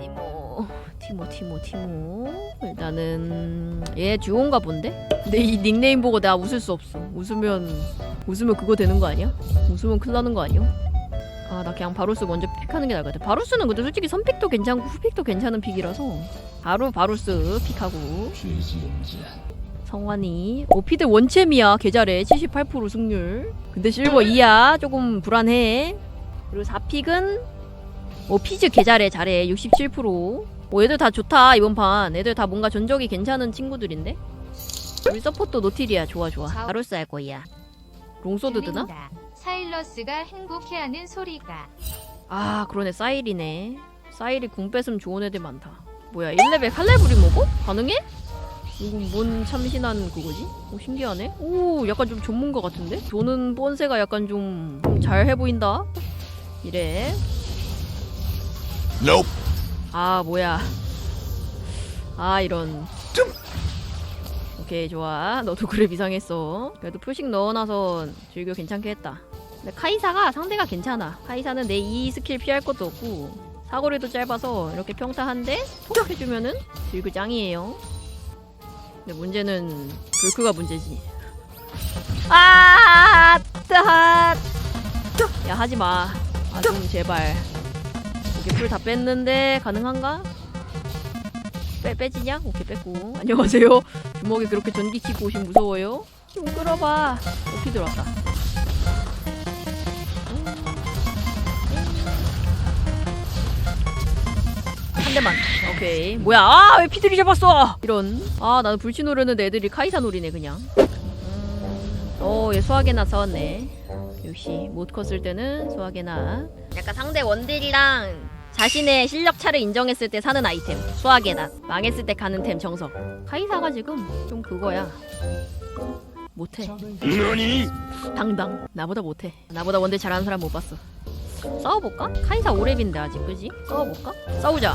티모 티모 티모 티모. 일단은 얘 듀오인가 본데? 근데 이 닉네임 보고 내가 웃을 수 없어. 웃으면 웃으면 그거 되는 거 아니야? 웃으면 큰일 나는 거 아니야? 아 나 그냥 바루스 먼저 픽하는 게 나을 것 같아. 바루스는 근데 솔직히 선픽도 괜찮고 후픽도 괜찮은 픽이라서 바로 바루스 픽하고. 성환이. 오피드 원챔이야 계좌래. 78% 승률. 근데 실버 2야. 조금 불안해. 그리고 4픽은 오 피즈 계좌래 잘해. 67%오 얘들 다 좋다 이번 판. 애들 다 뭔가 전적이 괜찮은 친구들인데? 우리 서포터 노틸이야. 좋아 좋아. 바루스 할 거야. 롱소드 드나? 사일러스가 행복해하는 소리가. 아 그러네. 사일이네. 사일이 궁 뺏으면 좋은 애들 많다. 뭐야 1레벨 칼레브리 먹어? 가능해? 이건 뭔 참신한 그거지? 오 신기하네. 오 약간 좀 전문가 같은데? 조는 본세가 약간 좀 잘 해보인다? 이래 Nope. 아 뭐야. 아 이런. 오케이 좋아. 너도 그래 이상했어. 그래도 표식 넣어놔서 즐겨 괜찮게 했다. 근데 카이사가 상대가 괜찮아. 카이사는 내 이 스킬 피할 것도 없고 사거리도 짧아서 이렇게 평타한데 톡 해주면은 즐겨 짱이에요. 근데 문제는 불크가 문제지. 아, 따, 야 하지마. 아좀 제발 이게 풀다 뺐는데 가능한가? 빼 빼지냐? 오케이 뺐고. 안녕하세요. 주먹에 그렇게 전기 치고 오신 무서워요? 좀 끌어봐. 오피 들어왔다. 한 대만. 오케이. 뭐야? 아 왜 피들이 잡았어? 이런. 아 나는 불치 노르는 애들이 카이사 노리네 그냥. 음, 어얘 소화계나 싸웠네. 역시 못 컸을 때는 소화계나. 약간 상대 원딜이랑 자신의 실력 차를 인정했을 때 사는 아이템 수학에다 망했을 때 가는 템 정석. 카이사가 지금 좀 그거야. 못해. 너니? 당당. 나보다 못해. 나보다 원딜 잘하는 사람 못 봤어. 싸워볼까? 카이사 오랩인데 아직 그지? 싸워볼까? 싸우자.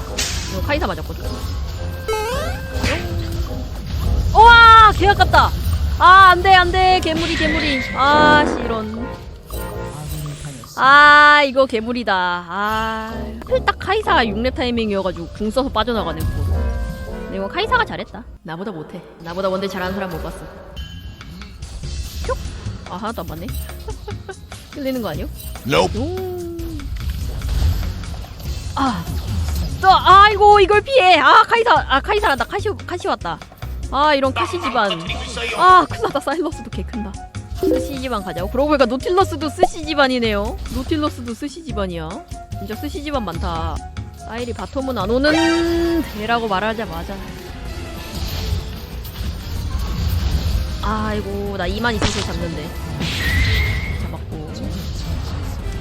이거 카이사 맞았거든. 우와 개 아깝다. 아 안돼 안돼. 괴물이 괴물이. 아씨 이런. 아 이거 괴물이다. 아 딱 카이사가 6렙 타이밍이어가지고 궁 써서 빠져나가네 그거로 근데 이거 카이사가 잘했다 나보다 못해 나보다 원딜 잘하는 사람 못 봤어 쭉! 아 하나도 안 맞네 끌리는 거 아니요? Nope. 오. 아, 또 아이고 이걸 피해. 아 카이사, 아 카이사란다. 카시 카시 왔다. 아 이런 카시 집안. 아 큰일났다. 사일러스도 개 큰다. 스시 집안 가자고. 그러고 보니까 노틸러스도 스시 집안이네요. 노틸러스도 스시 집안이야. 진짜 스시 집안 많다. 사일이 바텀은 안 오는 대라고 말하자마자. 아이고 나 이만 있어서 잡는데. 잡았고.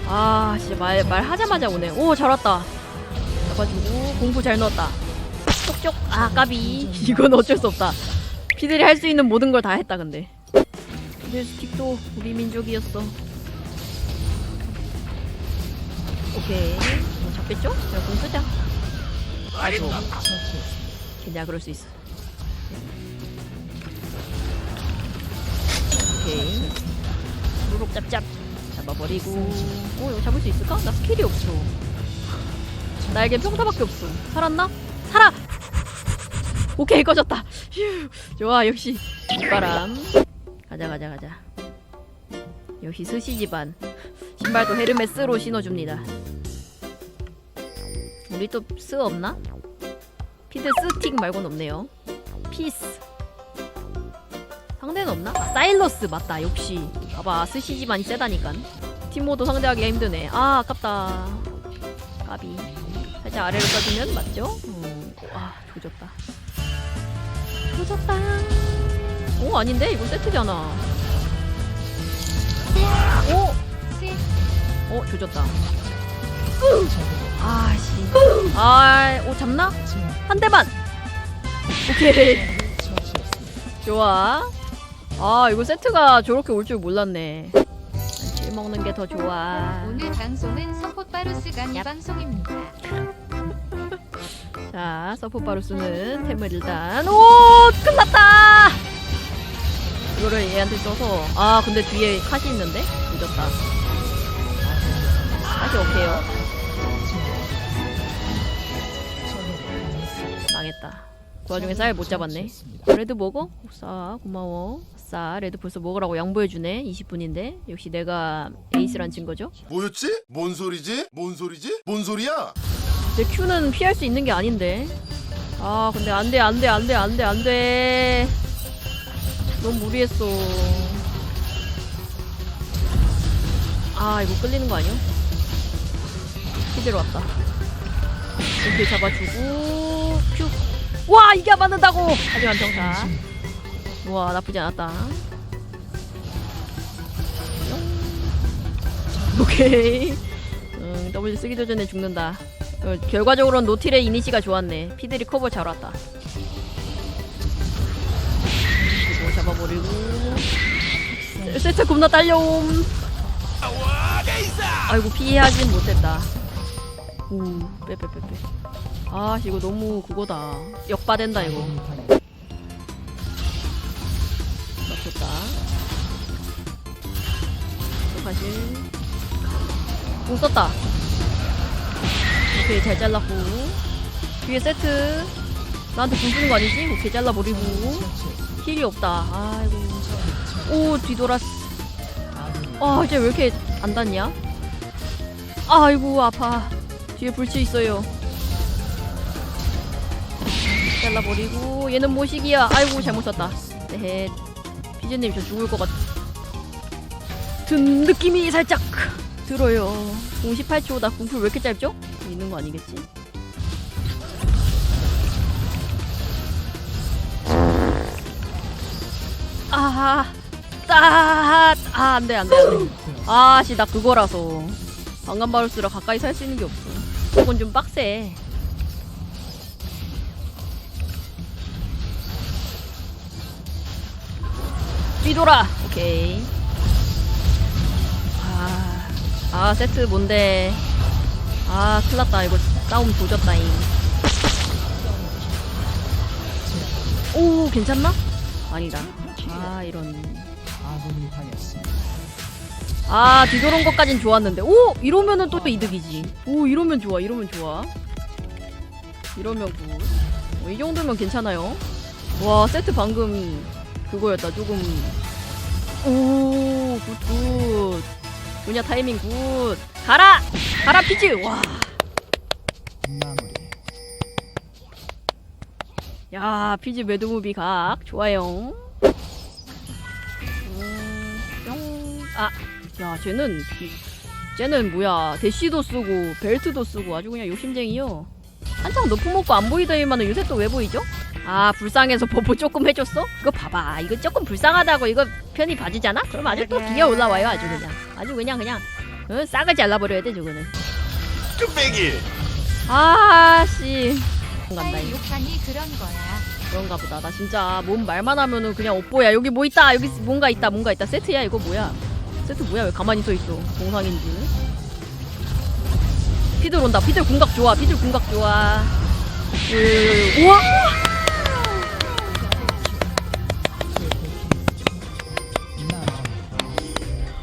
아 진짜 말, 말 하자마자 오네 오 잘 왔다 잡아주고 공부 잘 넣었다 쪽쪽 아 까비 이건 어쩔 수 없다 피들이 할 수 있는 모든 걸 다 했다 근데 피들 스틱도 우리 민족이었어 오케이. 뭐 잡겠죠? 그냥 공 쓰자. 아이고 괜찮아 그럴 수 있어. 오케이. 루룩 짭짭 잡아버리고. 오 이거 잡을 수 있을까? 나 스킬이 없어. 나에겐 평타밖에 없어. 살았나? 살아! 오케이 꺼졌다. 휴 좋아 역시. 바람. 가자 가자 가자. 역시 스시 집안 신발도 헤르메스로 신어줍니다 우리 또스 없나? 피드 스틱 말고는 없네요. 피스. 상대는 없나? 아, 사일러스. 맞다. 역시. 봐봐. 스시 집안이 세다니까 티모도 상대하기가 힘드네. 아 아깝다. 까비. 살짝 아래로 빠지면 맞죠? 음, 아 조졌다. 조졌다. 오 아닌데? 이거 세트잖아. 오! 스어 조졌다. 아씨 아 오 잡나? 한 대만. 오케이. 좋아. 아 이거 세트가 저렇게 올 줄 몰랐네. 실 먹는 게 더 좋아. 오늘 방송은 서포바루스 간 얍. 방송입니다. 자 서포바루스는 템을 일단 오 끝났다! 이거를 얘한테 써서 아 근데 뒤에 카시 있는데? 늦었다. 카시 오케이요 망했다. 그 와중에 쌀 못 잡았네. 레드 먹어? 싸 고마워. 싸 레드 벌써 먹으라고 양보해주네. 20분인데 역시 내가 에이스란 증거죠. 뭐였지? 뭔 소리지? 뭔 소리지? 뭔 소리야? 내 Q는 피할 수 있는 게 아닌데. 아 근데 안돼 안돼 안돼 안돼 안돼. 너무 무리했어. 아 이거 끌리는 거 아니야? 피대로 왔다. 이렇게 잡아주고 큐. 와 이게 안 맞는다고. 하지만 병사. 와 나쁘지 않았다. 오케이. 응 W 쓰기도 전에 죽는다. 어, 결과적으로는 노틸의 이니시가 좋았네. 피들이 커버 잘 왔다. 그리고 잡아버리고 세- 세트 겁나 딸려옴. 아이고 피하진 못했다. 오, 빼빼빼빼. 아, 이거 너무 그거다. 역바된다 이거. 맞췄다. 사실 공 썼다. 오케이 잘 잘랐고 뒤에 세트 나한테 공 쓰는 거 아니지? 오케이 잘라버리고 힐이 없다 아이고 오 뒤돌았어 아 이제 왜 이렇게 안 닿냐? 아이고 아파 뒤에 불치 있어요 잘라버리고 얘는 모식이야 아이고 잘못 썼다 네 피즈님 저 죽을 것 같... 든 느낌이 살짝 들어요 공 18초 나 공풀 왜 이렇게 짧죠? 있는 거 아니겠지? 아하 따 아, 안 돼, 안 돼, 안 돼. 아, 씨, 나 그거라서. 방간바루스라 가까이 살 수 있는 게 없어. 저건 좀 빡세. 뒤돌아! 오케이. 아, 아, 세트 뭔데. 아, 큰일 났다. 이거 싸움 조졌다잉. 오, 괜찮나? 아니다. 아, 이런. 아, 뒤돌은 것까진 좋았는데. 오! 이러면은 또 이득이지. 오, 이러면 좋아. 이러면 좋아. 이러면 굿. 어, 이 정도면 괜찮아요. 와, 세트 방금 그거였다. 조금. 오, 굿, 굿. 뭐냐, 타이밍 굿. 가라! 가라, 피즈! 와. 야, 피즈 매드무비 각. 좋아요. 음, 뿅. 아, 야, 쟤는, 이- 쟤는 뭐야. 대시도 쓰고, 벨트도 쓰고, 아주 그냥 욕심쟁이요. 한창 높은 먹고 안 보이더니만 요새 또 왜 보이죠? 아, 불쌍해서 버프 조금 해줬어? 이거 봐봐. 이거 조금 불쌍하다고 이거 편히 봐주잖아? 그럼 아주 또 기어 올라와요, 아주 그냥. 아주 그냥, 그냥. 어, 싹을 잘라버려야 돼, 저거는. 뚝배기! 아, 씨. 간다, 이거. 욕하니 그런 거야. 그런가 보다. 나 진짜 몸 말만 하면은 그냥 업보야. 여기 뭐 있다. 여기 뭔가 있다. 뭔가 있다. 세트야. 이거 뭐야? 세트 뭐야? 왜 가만히 서 있어? 동상인지. 피들 온다. 피들 궁각 좋아. 피들 궁각 좋아. 으, 우와!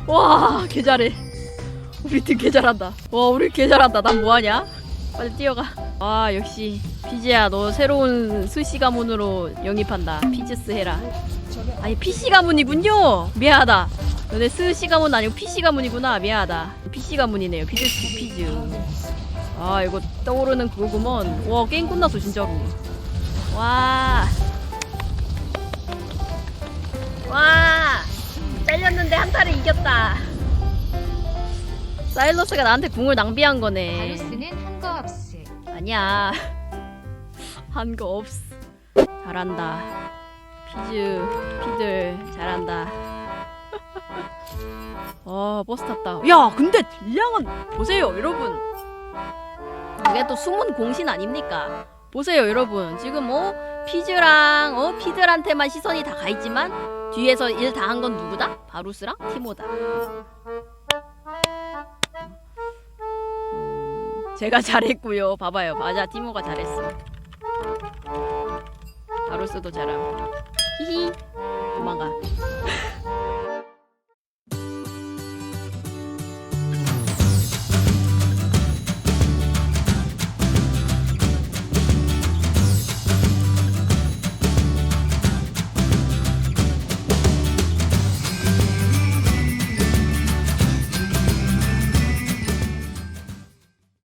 와, 개 잘해. 우리 팀 개 잘한다. 와, 우리 개 잘한다. 난 뭐하냐? 빨리 뛰어가. 아, 역시 피지야, 너 새로운 스시 가문으로 영입한다. 피즈스 해라. 아니 PC 가문이군요. 미안하다. 너네 스시 가문 아니고 PC 가문이구나. 미안하다. PC 가문이네요. 피즈스 피즈. 아 이거 떠오르는 그거구먼. 와 게임 끝났어 진짜로. 와. 와. 잘렸는데 한타를 이겼다. 사일러스가 나한테 궁을 낭비한 거네. 바루스는 한 거 없음. 아니야. 한 거 없어. 잘한다. 피즈, 피들 잘한다. 아 버스 탔다. 야 근데 딜량은 보세요 여러분. 이게 또 숨은 공신 아닙니까? 보세요 여러분 지금 뭐 피즈랑 어 피들한테만 시선이 다 가 있지만 뒤에서 일 다 한 건 누구다? 바루스랑 티모다. 음, 제가 잘했고요. 봐봐요. 맞아 티모가 잘했어. 바루스도 잘함. 히히. 도망가.